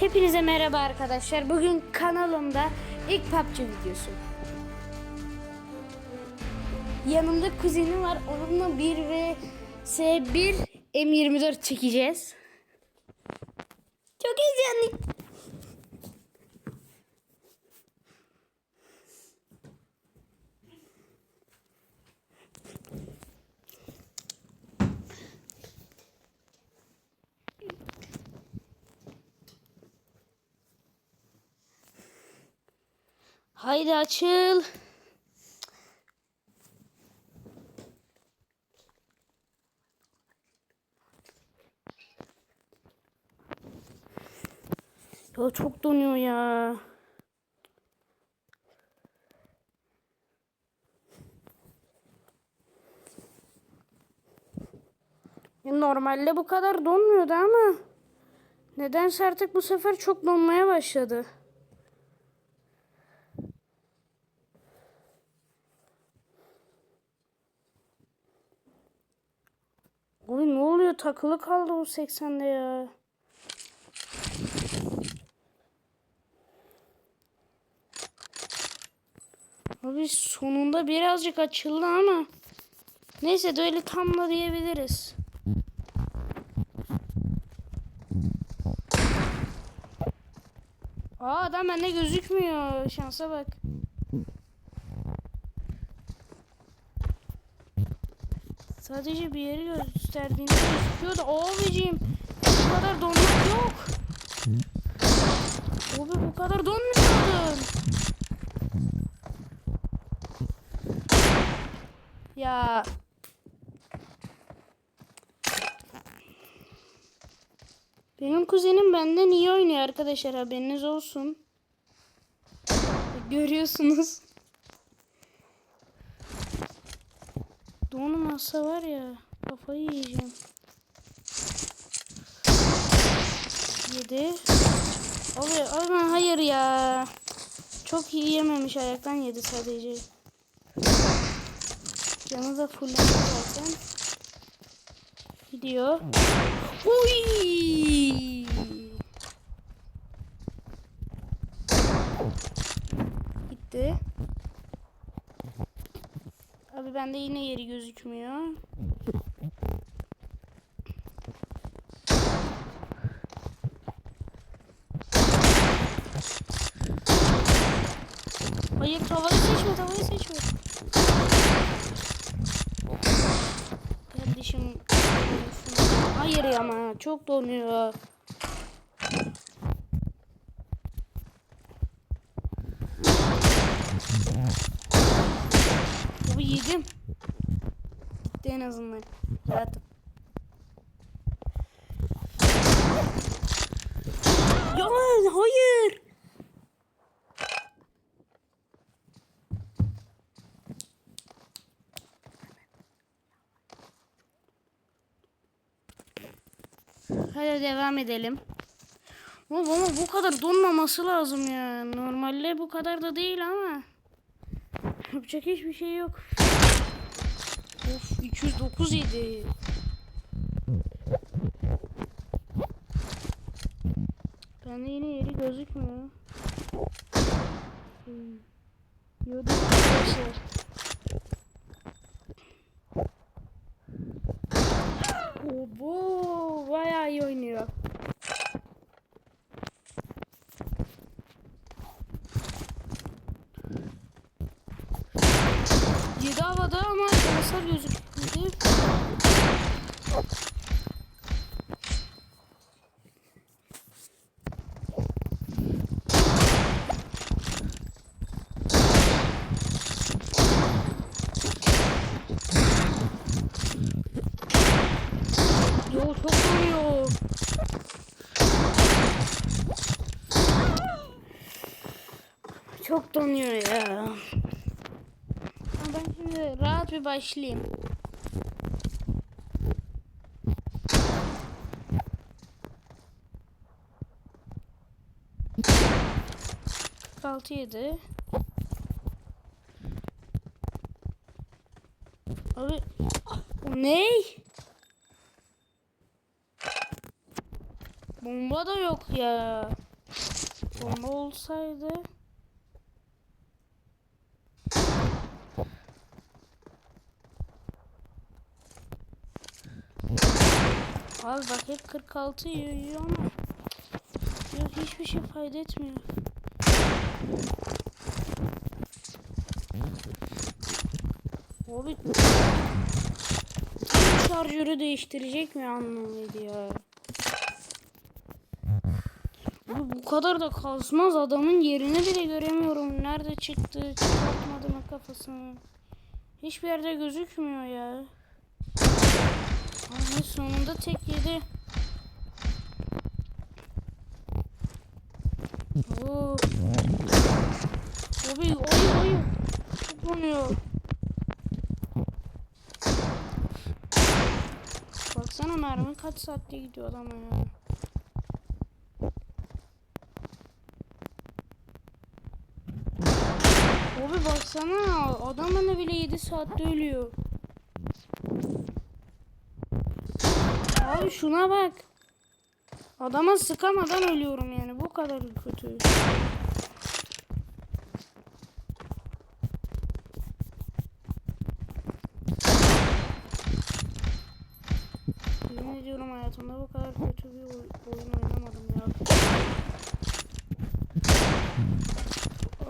Hepinize merhaba arkadaşlar. Bugün kanalımda ilk PUBG videosu. Yanımda kuzenim var. Onunla 1 vs 1 M24 çekeceğiz. Çok heyecanlıyım. Haydi açıl. Ya çok donuyor ya. Normalde bu kadar donmuyordu ama nedense artık bu sefer çok donmaya başladı. Oy ne oluyor takılı kaldı o 80'de ya. Abi sonunda birazcık açıldı ama neyse de öyle tam da diyebiliriz. Aa adam bende gözükmüyor. Şansa bak. Sadece bir yeri gösterdiğinde gözüküyor da abicim bu kadar donmak yok. Abi bu kadar donmuyordun. Ya. Benim kuzenim benden iyi oynuyor arkadaşlar haberiniz olsun. Görüyorsunuz. Donmasa var ya kafayı yiyeceğim. Yedi. Abi, abi hayır ya. Çok iyi yememiş ayaktan yedi sadece. Canı da full zaten. Gidiyor. Uy! Gitti. Bende yine yeri gözükmüyor. Hayır tavayı seçme tavayı seçme. Kardeşim hayır ama çok donuyor. Bu yedim. Gitti en azından. Zaten. Ya hayır. Hadi devam edelim. Ama, ama bu kadar donmaması lazım ya. Normalde bu kadar da değil ama. Yapacak hiçbir şey yok. Of 209 yedi. Bende yine yeri gözükmüyor. Hmm. Yodum arkadaşlar. Oo, bu bayağı iyi oynuyor. Yedi havada ama hasar gözükmedi. Yo çok vuruyor. Çok donuyor ya. Ben şimdi rahat bir başlayayım. Altı yedi. Abi ne? Bomba da yok ya. Bomba olsaydı. Abi bak hep 46 yiyor, yiyor ama yok hiçbir şey fayda etmiyor. Abi şarjörü değiştirecek mi anlamıydı ya. Abi bu kadar da kasmaz adamın yerini bile göremiyorum. Nerede çıktı? Çıkartmadı mı kafasını? Hiçbir yerde gözükmüyor ya. Abi sonunda tek yedi. Oo. Abi ayı ayı. Tutmuyor. Baksana mermi kaç saatte gidiyor adama ya. Abi baksana adam bana bile 7 saatte ölüyor. Abi şuna bak. Adama sıkamadan ölüyorum yani bu kadar kötü. Yemin ediyorum hayatımda bu kadar kötü bir oy- oyun oynamadım ya.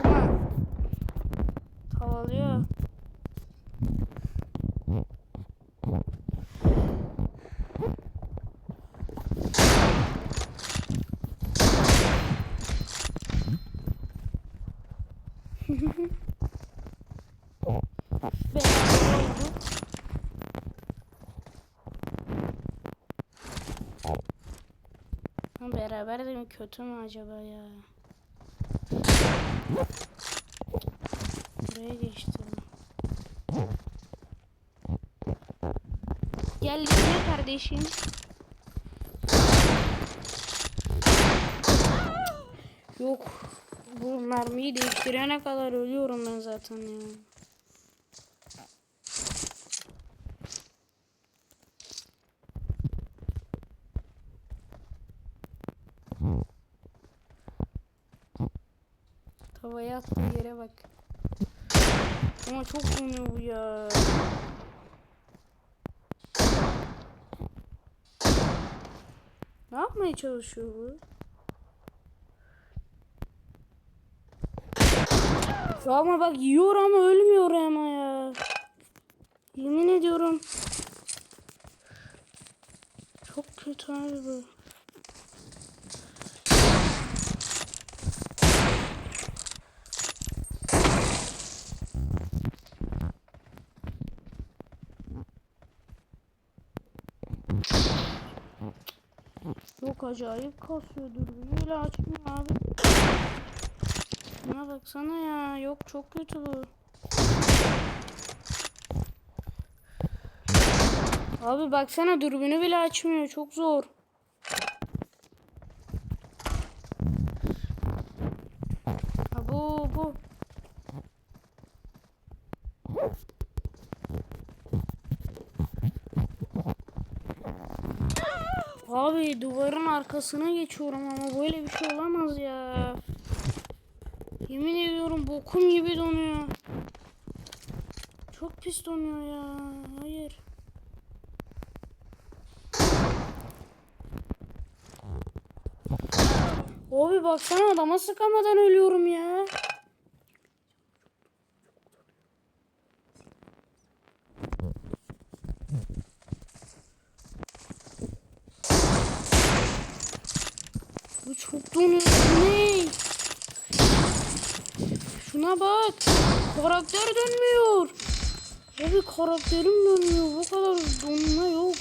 Ama havalıyor. Beraber beraber de mi kötü mü acaba ya? Buraya geçti. Gel gel kardeşim. Yok. Bu mermiyi değiştirene kadar ölüyorum ben zaten ya. Tavaya attığı yere bak. Ama çok donuyor bu ya. Ne yapmaya çalışıyor bu? Ama bak yiyor ama ölmüyor ama ya. Yemin ediyorum. Çok kötü abi bu. Çok acayip kasıyor dürbünü öyle açmıyor abi. Şuna baksana ya. Yok çok kötü bu. Abi baksana dürbünü bile açmıyor. Çok zor. Ha bu bu. Abi duvarın arkasına geçiyorum ama böyle bir şey olamaz ya. Yemin ediyorum bokum gibi donuyor. Çok pis donuyor ya. Hayır. Abi baksana adama sıkamadan ölüyorum ya. Çok donuyor. Ne? Şuna bak. Karakter dönmüyor. Abi karakterim dönmüyor. Bu kadar donma yok.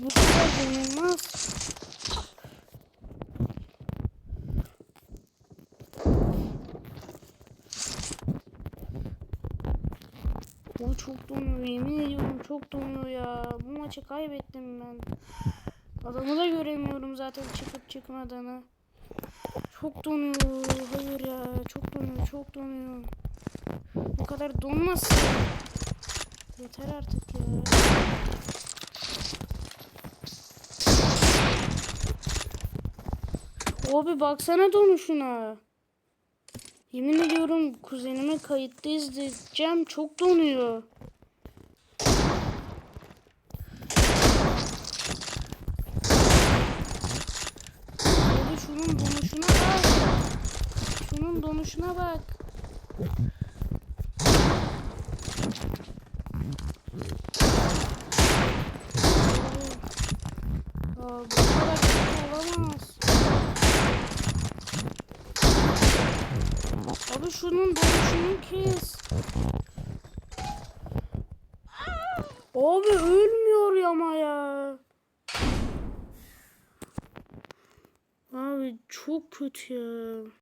Bu kadar donulmaz. Çok donuyor yemin ediyorum çok donuyor ya. Bu maçı kaybettim ben. Adamı da göremiyorum zaten çıkıp çıkmadığını. Çok donuyor. Hayır ya çok donuyor çok donuyor. Bu kadar donmasın. Yeter artık ya. Abi baksana donuşuna. Yemin ediyorum kuzenime kayıtta izleyeceğim. Çok donuyor. Abi şunun donuşuna bak. Şunun donuşuna bak. Aa, bu kadar olamaz. Abi şunun donuşunu kes. Abi ölmüyor ama ya. Abi çok kötü ya.